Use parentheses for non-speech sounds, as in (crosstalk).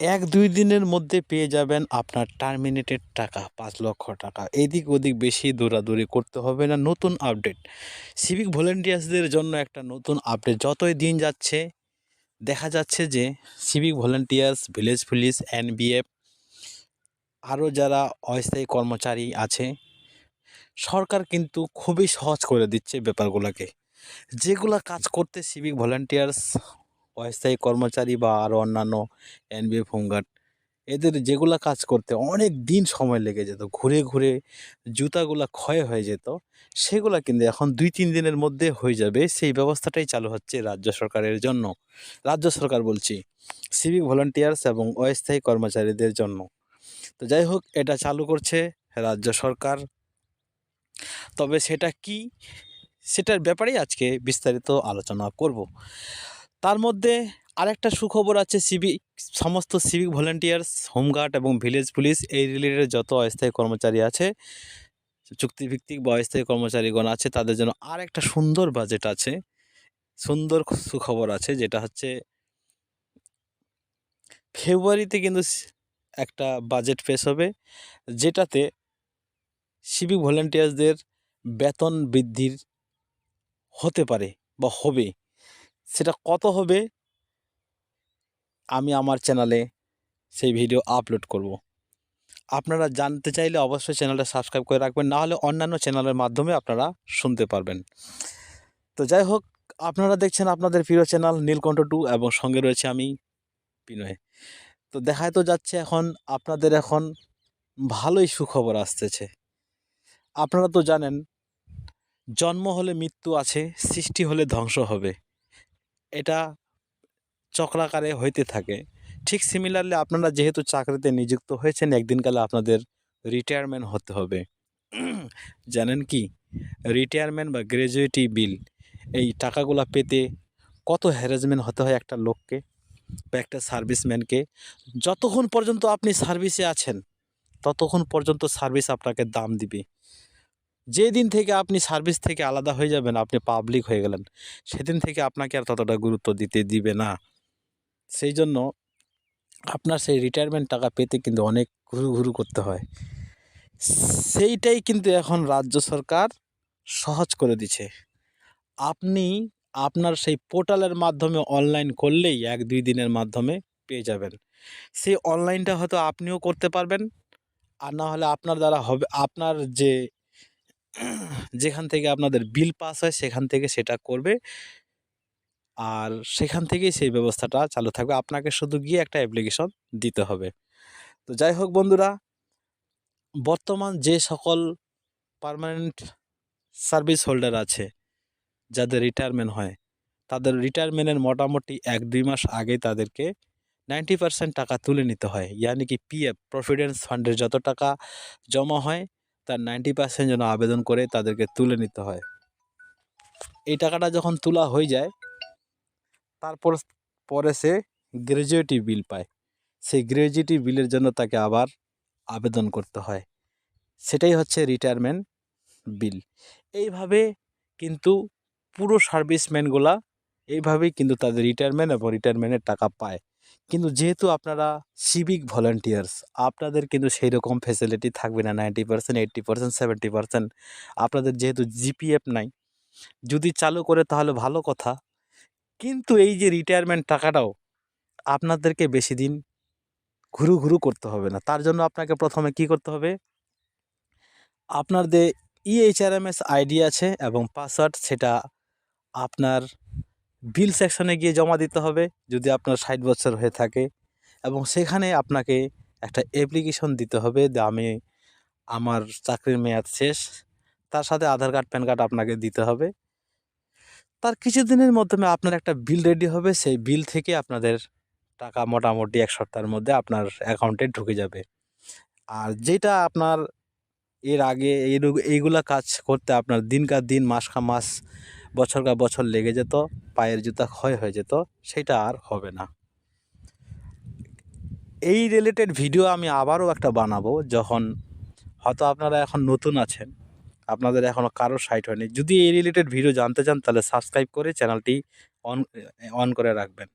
এক দুই দিনের মধ্যে পেয়ে যাবেন আপনার টার্মিনেটেড টাকা, পাঁচ লক্ষ টাকা। এদিক ওদিক বেশি দৌড়াদৌড়ি করতে হবে না, নতুন আপডেট সিভিক ভলেন্টিয়ার্সদের জন্য একটা নতুন আপডেট যতই দিন যাচ্ছে, দেখা যাচ্ছে যে civic volunteers village police NBF আরও যারা অস্থায়ী কর্মচারী আছে, সরকার কিন্তু খুবই সহজ করে দিচ্ছে ব্যাপারগুলোকে। যেগুলা কাজ করতে সিভিক ভলেন্টিয়ার্স অস্থায়ী কর্মচারী বা আরও অন্যান্য এনবিএফ হোমগার্ড, এদের যেগুলা কাজ করতে অনেক দিন সময় লেগে যেত, ঘুরে ঘুরে জুতাগুলা ক্ষয় হয়ে যেত, সেগুলা কিন্তু এখন দুই তিন দিনের মধ্যে হয়ে যাবে। সেই ব্যবস্থাটাই চালু হচ্ছে রাজ্য সরকারের জন্য। রাজ্য সরকার বলছি সিভিক ভলান্টিয়ার্স এবং অস্থায়ী কর্মচারীদের জন্য। তো যাই হোক, এটা চালু করছে রাজ্য সরকার। তবে সেটা কি, সেটার ব্যাপারেই আজকে বিস্তারিত আলোচনা করব। তার মধ্যে আরেকটা সুখবর আছে সিভিক, সমস্ত সিভিক ভলেন্টিয়ার্স, হোমগার্ড এবং ভিলেজ পুলিশ এই রিলেটেড যত অস্থায়ী কর্মচারী আছে, চুক্তিভিত্তিক বা অস্থায়ী কর্মচারীগণ আছে, তাদের জন্য আর একটা সুন্দর বাজেট আছে, সুন্দর সুখবর আছে, যেটা হচ্ছে ফেব্রুয়ারিতে কিন্তু একটা বাজেট পেশ হবে, যেটাতে সিভিক ভলেন্টিয়ার্সদের বেতন বৃদ্ধির হতে পারে বা হবে। সেটা কত হবে? আমি আমার চ্যানেলে সেই ভিডিও আপলোড করব। আপনারা জানতে চাইলে অবশ্যই চ্যানেলটা সাবস্ক্রাইব করে রাখবেন, না হলে অন্যান্য চ্যানেলের মাধ্যমে আপনারা শুনতে পারবেন। তো যাই হোক, আপনারা দেখছেন আপনাদের প্রিয় চ্যানেল নীলকণ্ঠ টু এবং সঙ্গে রয়েছে আমি বিনয়। তো দেখায় তো যাচ্ছে এখন আপনাদের এখন ভালোই সুখবর আসতেছে। আপনারা তো জানেন, জন্ম হলে মৃত্যু আছে, সৃষ্টি হলে ধ্বংস হবে। এটা চক্রাকারে হইতে থাকে। ঠিক সিমিলারলি আপনারা যেহেতু চাকরিতে নিযুক্ত হয়েছেন একদিনকালে আপনাদের রিটায়ারমেন্ট হতে হবে। (clears throat) জানেন কি? রিটায়ারমেন্ট বা গ্র্যাজুয়েটি বিল এই টাকাগুলো পেতে কত হ্যারাসমেন্ট হতে হয় একটা লোককে বা একটা সার্ভিসম্যানকে যতক্ষণ পর্যন্ত আপনি সার্ভিসে আছেন, ততক্ষণ পর্যন্ত সার্ভিস আপনাকে দাম দিবে। যেদিন থেকে আপনি সার্ভিস থেকে আলাদা হয়ে যাবেন, আপনি পাবলিক হয়ে গেলেন, সেদিন থেকে আপনাকে আর ততটা গুরুত্ব দিতে দিবে না। সেই জন্য আপনার সেই রিটায়ারমেন্ট টাকা পেতে কিন্তু অনেক ঘুরু ঘুরু করতে হয়। সেইটাই কিন্তু এখন রাজ্য সরকার সহজ করে দিছে। আপনি আপনার সেই পোর্টালের মাধ্যমে অনলাইন করলেই এক দুই দিনের মাধ্যমে পেয়ে যাবেন। সেই অনলাইনটা হয়তো আপনিও করতে পারবেন, আর না হলে আপনার দ্বারা হবে, আপনার যে যেখান থেকে আপনাদের বিল পাস হয়, সেখান থেকে সেটা করবে। আর সেখান থেকেই সেই ব্যবস্থাটা চালু থাকবে। আপনাকে শুধু গিয়ে একটা অ্যাপ্লিকেশন দিতে হবে। তো যাই হোক বন্ধুরা, বর্তমান যে সকল পারমানেন্ট সার্ভিস হোল্ডার আছে, যাদের রিটায়ারমেন্ট হয়, তাদের রিটায়ারমেন্টের মোটামুটি এক দুই মাস আগে তাদেরকে নাইনটি পার্সেন্ট টাকা তুলে নিতে হয়। ইয়ানি কি পিএফ প্রভিডেন্স ফান্ডের যত টাকা জমা হয় তার নাইনটি পার্সেন্ট যেন আবেদন করে তাদেরকে তুলে নিতে হয়। এই টাকাটা যখন তোলা হয়ে যায়, তারপর পরে সে গ্র্যাজুয়েটি বিল পায়। সেই গ্র্যাজুয়েটি বিলের জন্য তাকে আবার আবেদন করতে হয়। সেটাই হচ্ছে রিটায়ারমেন্ট বিল এইভাবে কিন্তু পুরো সার্ভিসম্যানগুলা এইভাবেই কিন্তু তাদের রিটায়ারমেন্ট এবং রিটায়ারমেন্টের টাকা পায়। কিন্তু যেহেতু আপনারা সিভিক ভলান্টিয়ার্স আপনাদের কিন্তু সেই রকম ফেসিলিটি থাকবে না ninety percent eighty percent seventy percent আপনাদের যেহেতু জিপিএফ নাই, যদি চালু করে তাহলে ভালো কথা। কিন্তু এই যে রিটায়ারমেন্ট টাকাটাও আপনাদেরকে বেশি দিন ঘুরু ঘুরু করতে হবে না। তার জন্য আপনাকে প্রথমে কি করতে হবে? আপনার যে ইএইচআরএমএস আইডি আছে এবং পাসওয়ার্ড সেটা আপনার বিল সেকশনে গিয়ে জমা দিতে হবে যদি আপনার ষাট বছর হয়ে থাকে। এবং সেখানে আপনাকে একটা অ্যাপ্লিকেশন দিতে হবে যে আমি আমার চাকরির মেয়াদ শেষ, তার সাথে আধার কার্ড, প্যান কার্ড আপনাকে দিতে হবে। তার কিছুদিনের মাধ্যমে আপনার একটা বিল রেডি হবে, সেই বিল থেকে আপনাদের টাকা মোটামুটি এক সপ্তাহের মধ্যে আপনার অ্যাকাউন্টে ঢুকে যাবে। আর যেটা আপনার এর আগে এই এইগুলা কাজ করতে আপনার দিনকার দিন, মাস কা মাস বছর কা বছর লেগে যেত, পায়ের জুতা ক্ষয় হয়ে যেত, সেটা আর হবে না। এই রিলেটেড ভিডিও আমি আবারও একটা বানাবো, যখন হয়তো আপনারা এখন নতুন আছেন, আপনাদের এখনও কারও সাইট হয়নি। যদি এই রিলেটেড ভিডিও জানতে চান, তাহলে সাবস্ক্রাইব করে চ্যানেলটি অন অন করে রাখবেন।